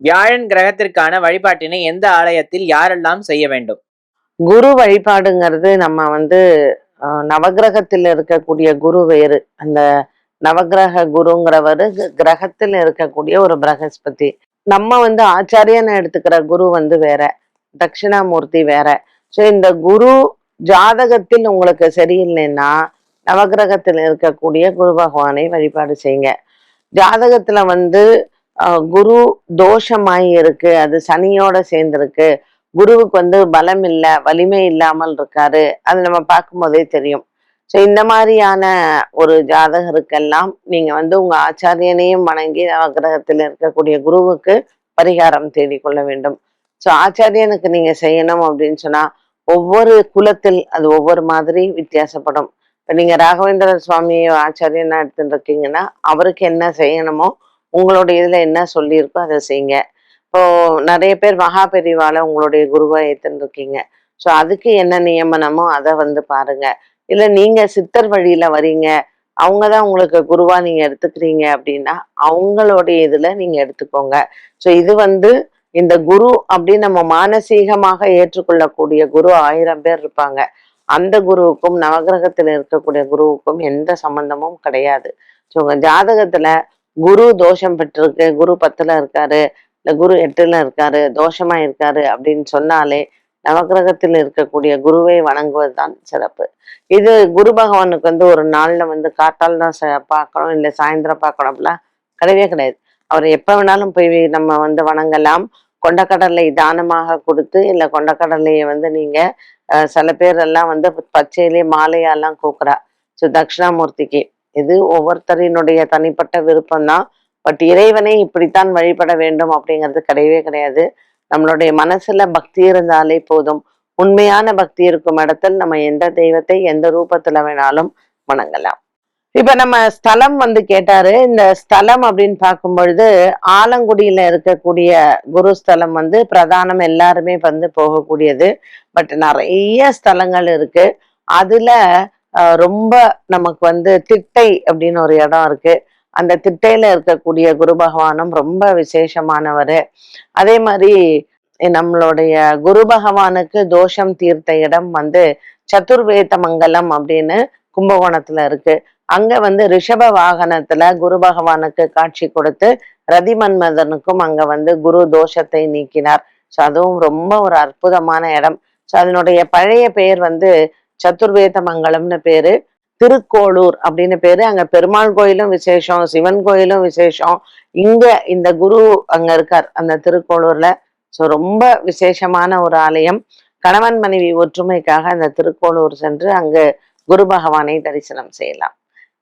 வியாழன் கிரகத்திற்கான வழிபாட்டினை எந்த ஆலயத்தில் யாரெல்லாம் செய்ய வேண்டும்? குரு வழிபாடுங்கிறது நம்ம வந்து நவகிரகத்தில் நவக்கிரகத்தில் இருக்கக்கூடிய குரு வேறு. அந்த நவக்கிரக குருங்கிறவர் கிரகத்தில் இருக்கக்கூடிய ஒரு பிரகஸ்பதி. நம்ம வந்து ஆச்சாரியன்னு எடுத்துக்கிற குரு வந்து வேற. தட்சிணாமூர்த்தி வேற. ஸோ இந்த குரு ஜாதகத்தில் உங்களுக்கு சரியில்லைன்னா நவக்கிரகத்தில் இருக்கக்கூடிய குரு பகவானை வழிபாடு செய்யுங்க. ஜாதகத்துல வந்து குரு தோஷமாயி இருக்கு அது சனியோட சேர்ந்திருக்கு. குருவுக்கு வந்து பலம் இல்லை வலிமை இல்லாமல் இருக்காரு. அது நம்ம பார்க்கும்போதே தெரியும். ஸோ இந்த மாதிரியான ஒரு ஜாதகருக்கெல்லாம் நீங்க வந்து உங்க ஆச்சாரியனையும் வணங்கி நவகிரகத்தில் இருக்கக்கூடிய குருவுக்கு பரிகாரம் தேடிக்கொள்ள வேண்டும். ஸோ ஆச்சாரியனுக்கு நீங்க செய்யணும் அப்படின்னு சொன்னா ஒவ்வொரு குலத்தில் அது ஒவ்வொரு மாதிரி வித்தியாசப்படும். இப்போ நீங்க ராகவேந்திர சுவாமி ஆச்சாரியனா எடுத்துட்டு இருக்கீங்கன்னா அவருக்கு என்ன செய்யணுமோ உங்களுடைய இதில் என்ன சொல்லியிருக்கோ அதை செய்யுங்க இப்போ நிறைய பேர் மகாபெரிவால உங்களுடைய குருவாக ஏற்றுருக்கீங்க இருக்கீங்க ஸோ அதுக்கு என்ன நியமனமோ அதை வந்து பாருங்க. இல்லை நீங்கள் சித்தர் வழியில வரீங்க அவங்க தான் உங்களுக்கு குருவா நீங்கள் எடுத்துக்கிறீங்க அப்படின்னா அவங்களுடைய இதில் நீங்கள் எடுத்துக்கோங்க. ஸோ இது வந்து இந்த குரு அப்படின்னு நம்ம மானசீகமாக ஏற்றுக்கொள்ளக்கூடிய குரு ஆயிரம் பேர் இருப்பாங்க. அந்த குருவுக்கும் நவகிரகத்தில் இருக்கக்கூடிய குருவுக்கும் எந்த சம்பந்தமும் கிடையாது. ஸோ உங்கள் ஜாதகத்தில் குரு தோஷம் பெற்றிருக்கு குரு பத்துல இருக்காரு இல்ல குரு எட்டுல இருக்காரு தோஷமா இருக்காரு அப்படின்னு சொன்னாலே நவக்கிரகத்தில் இருக்கக்கூடிய குருவை வணங்குவது தான் சிறப்பு. இது குரு பகவானுக்கு வந்து ஒரு நாள்ல வந்து காட்டால் தான் ச- பார்க்கணும் இல்லை சாயந்தரம் பார்க்கணும் அப்படிலாம் கிடையவே கிடையாது. அவர் எப்ப வேணாலும் போய் நம்ம வந்து வணங்கலாம். கொண்டக்கடலை தானமாக கொடுத்து இல்லை கொண்டக்கடலையை வந்து நீங்க சில பேர் எல்லாம் வந்து பச்சையிலே மாலையாலாம் கூக்குறா ஸோ தட்சிணாமூர்த்திக்கு. இது ஒவ்வொருத்தரினுடைய தனிப்பட்ட விருப்பம்தான். பட் இறைவனை இப்படித்தான் வழிபட வேண்டும் அப்படிங்கிறது கிடையவே கிடையாது. நம்மளுடைய மனசுல பக்தி இருந்தாலே போதும். உண்மையான பக்தி இருக்கும் இடத்தில் நம்ம எந்த தெய்வத்தை எந்த ரூபத்துல வேணாலும் வணங்கலாம். இப்ப நம்ம ஸ்தலம் வந்து கேட்டாரு. இந்த ஸ்தலம் அப்படின்னு பார்க்கும் பொழுது ஆலங்குடியில இருக்கக்கூடிய குரு ஸ்தலம் வந்து பிரதானம் எல்லாருமே வந்து போகக்கூடியது. பட் நிறைய ஸ்தலங்கள் இருக்கு. அதுல ரொம்ப நமக்கு வந்து திட்டை அப்படின்னு ஒரு இடம் இருக்கு. அந்த திட்டையில இருக்கக்கூடிய குரு பகவானும் ரொம்ப விசேஷமானவர். அதே மாதிரி நம்மளுடைய குரு பகவானுக்கு தோஷம் தீர்த்த இடம் வந்து சதுர்வேத மங்கலம் அப்படின்னு கும்பகோணத்துல இருக்கு. அங்க வந்து ரிஷப வாகனத்துல குரு பகவானுக்கு காட்சி கொடுத்து ரதிமன்மதனுக்கும் அங்க வந்து குரு தோஷத்தை நீக்கினார். ஸோ அதுவும் ரொம்ப ஒரு அற்புதமான இடம். ஸோ அதனுடைய பழைய பெயர் வந்து சதுர்வேத மங்கலம்னு பேரு. திருக்கோளூர் அப்படின்னு பேரு. அங்க பெருமாள் கோயிலும் விசேஷம் சிவன் கோயிலும் விசேஷம். இங்க இந்த குரு அங்க இருக்கார் அந்த திருக்கோளூர்ல. ஸோ ரொம்ப விசேஷமான ஒரு ஆலயம். கணவன் மனைவி ஒற்றுமைக்காக அந்த திருக்கோளூர் சென்று அங்கு குரு பகவானை தரிசனம் செய்யலாம்.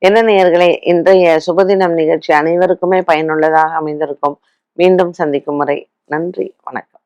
என்ன நேயர்களே இன்றைய சுபதினம் நிகழ்ச்சி அனைவருக்குமே பயனுள்ளதாக அமைந்திருக்கும். மீண்டும் சந்திக்கும் முறை. நன்றி வணக்கம்.